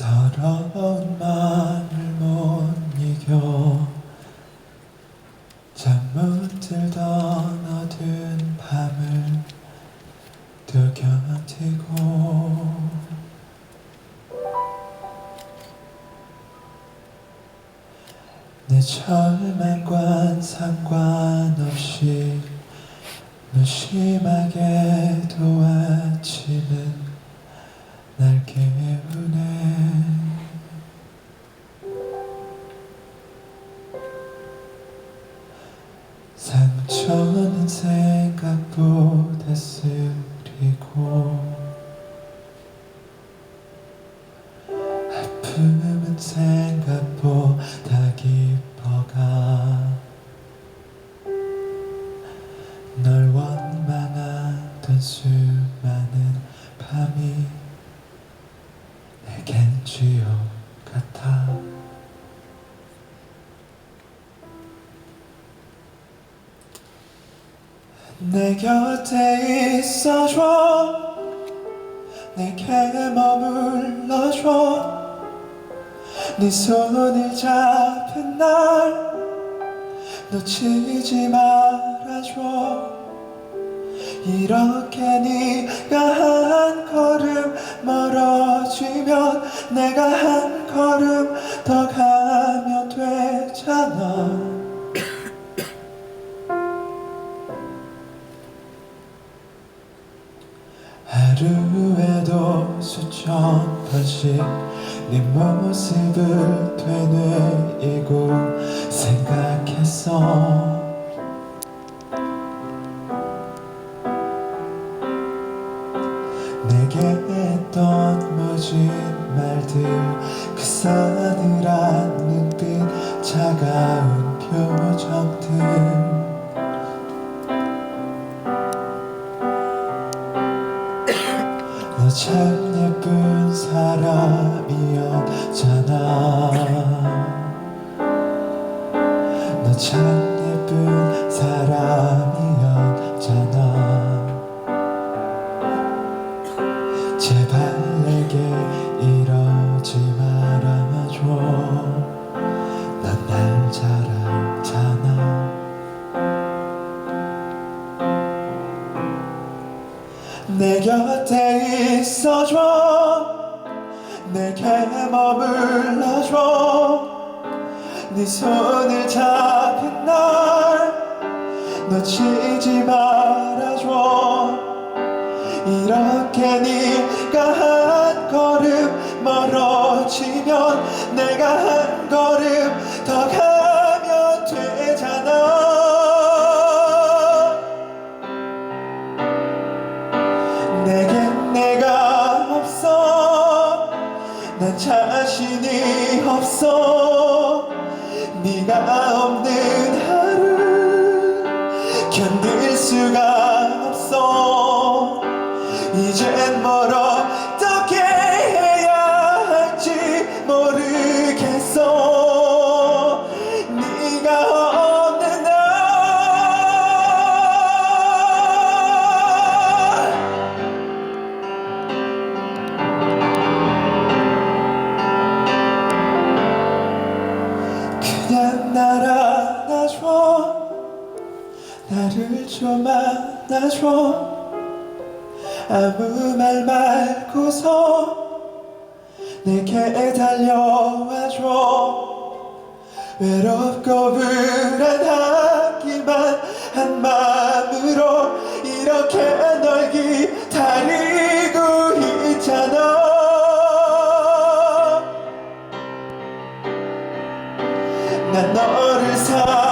서러운 마음을 못 이겨. 잠못 들던 어두운 밤을 또 견디고. 내 절망과 상관없이 무심하게 생각보다 쓰리고 아픔은 생각보다 깊어가 널 원망하던 수많은 밤이 내 곁에 있어줘. 내게 머물러줘. 네 손을 잡은 날 놓치지 말아줘. 이렇게 네가 한 걸음 멀어지면 내가 한 걸음 더 가 천 번씩 네 모습을 되뇌이고 생각했어 내게 했던 모진 말들 그 싸늘한 눈빛 차가운 표정들. 너참 예쁜 사람이었잖아. 너 참 예쁜 사람이었잖아. 제발 내게 이러지 말아줘. 넌날잘 알잖아. 내 곁에 있어줘 내게 머물러줘. 네 손을 잡은 날 놓치지 말아줘. 이렇게 네가 한 걸음 멀어지면 내가 한 난 자신이 없어. 네가 없는 하루 견딜 수가 없어. 이젠 뭘어 나를 좀 안아줘. 아무 말 말고서 내게 달려와줘. 외롭고 불안하기만 한 마음으로 이렇게 널 기다리고 있잖아. 난 너를 사랑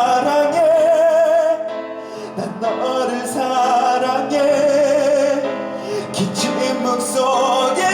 기침 묵속에서 소리